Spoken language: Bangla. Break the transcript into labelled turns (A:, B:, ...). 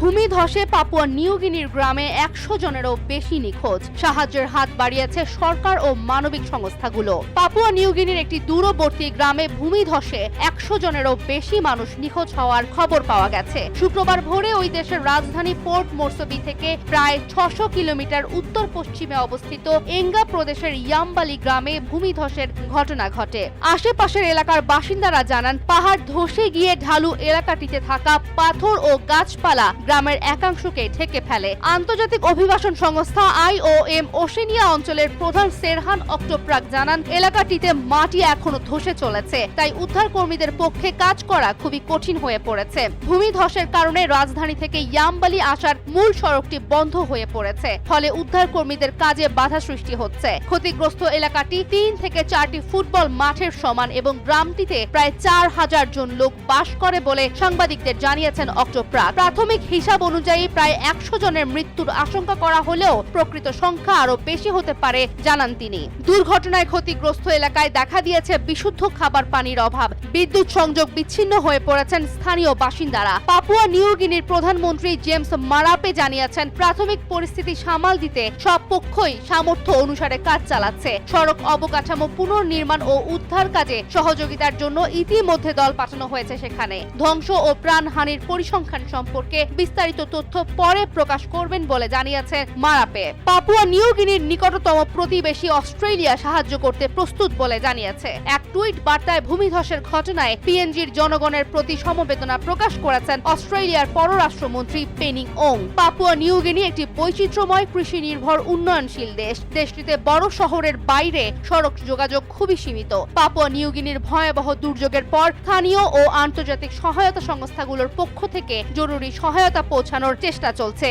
A: ভূমি ধসে পাপুয়া নিউগিনির গ্রামে একশো জনেরও বেশি নিখোঁজ। সাহায্যের হাত বাড়িয়েছে সরকার ও মানবিক সংস্থাগুলো। পাপুয়া নিউগিনির একটি দূরবর্তী গ্রামে ভূমি ধসে একশো জনেরও বেশি মানুষ নিখোঁজ হওয়ার খবর পাওয়া গেছে। শুক্রবার ভোরে ওই দেশের রাজধানী পোর্ট মোরসবি থেকে প্রায় ছশো কিলোমিটার উত্তর পশ্চিমে অবস্থিত এঙ্গা প্রদেশের ইয়াম্বালি গ্রামে ভূমিধসের ঘটনা ঘটে। আশেপাশের এলাকার বাসিন্দারা জানান, পাহাড় ধসে গিয়ে ঢালু এলাকাটিতে থাকা পাথর ও গাছপালা গ্রামের একাংশকে ঢেকে ফেলে। আন্তর্জাতিক অভিবাসন সংস্থা আইওএম ওশেনিয়া অঞ্চলের প্রধান সেরহান অক্টোপ্রাক জানান, এলাকাটিতে মাটি এখনও ধসে চলেছে, তাই উদ্ধার কর্মীদের পক্ষে কাজ করা খুবই কঠিন হয়ে পড়েছে। ভূমিধসের কারণে রাজধানী থেকে ইয়াম্বালি আসার মূল সড়কটি বন্ধ হয়ে পড়েছে, ফলে উদ্ধার কর্মীদের কাজে বাধা সৃষ্টি হচ্ছে। ক্ষতিগ্রস্ত এলাকাটি তিন থেকে চারটি ফুটবল মাঠের সমান এবং গ্রামটিতে প্রায় চার হাজার জন লোক বাস করে বলে সাংবাদিকদের জানিয়েছেন অক্টোপ্রাক। প্রাথমিক হিসাব অনুযায়ী প্রায় একশো জনের মৃত্যুর আশঙ্কা করা হলেও প্রকৃত সংখ্যা আরও বেশি হতে পারে, জানান তিনি। দুর্ঘটনায় ক্ষতিগ্রস্ত এলাকায় দেখা দিয়েছে বিশুদ্ধ খাবার পানির অভাব। বিদ্যুৎ সংযোগ বিচ্ছিন্ন হয়ে পড়েছেন স্থানীয় বাসিন্দারা। পাপুয়া নিউগিনির প্রধানমন্ত্রী জেমস মারাপে জানিয়েছেন, প্রাথমিক পরিস্থিতি সামাল দিতে সব পক্ষই সামর্থ্য অনুসারে কাজ চালাচ্ছে। সড়ক অবকাঠামো পুনর্নির্মাণ ও উদ্ধার কাজে সহযোগিতার জন্য ইতিমধ্যে দল পাঠানো হয়েছে সেখানে। ধ্বংস ও প্রাণহানির পরিসংখ্যান সম্পর্কে বিস্তারিত তথ্য পরে প্রকাশ করবেন বলে জানিয়েছে মারাপে। পাপুয়া নিউগিনির নিকটতম প্রতিবেশী অস্ট্রেলিয়া সাহায্য করতে প্রস্তুত বলে জানিয়েছে। এক টুইট বার্তায় ভূমিধসের ঘটনায় পিএনজির জনগণের প্রতি সমবেদনা প্রকাশ করেছেন অস্ট্রেলিয়ার পররাষ্ট্রমন্ত্রী পেনিং ওং। পাপুয়া নিউগিনি একটি বৈচিত্র্যময় কৃষি নির্ভর উন্নয়নশীল দেশ। দেশটিতে বড় শহরের বাইরে সড়ক যোগাযোগ খুবই সীমিত। পাপুয়া নিউগিনির ভয়াবহ দুর্যোগের পর স্থানীয় ও আন্তর্জাতিক সহায়তা সংস্থাগুলোর পক্ষ থেকে জরুরি সহায়তা পৌঁছানোর চেষ্টা চলছে।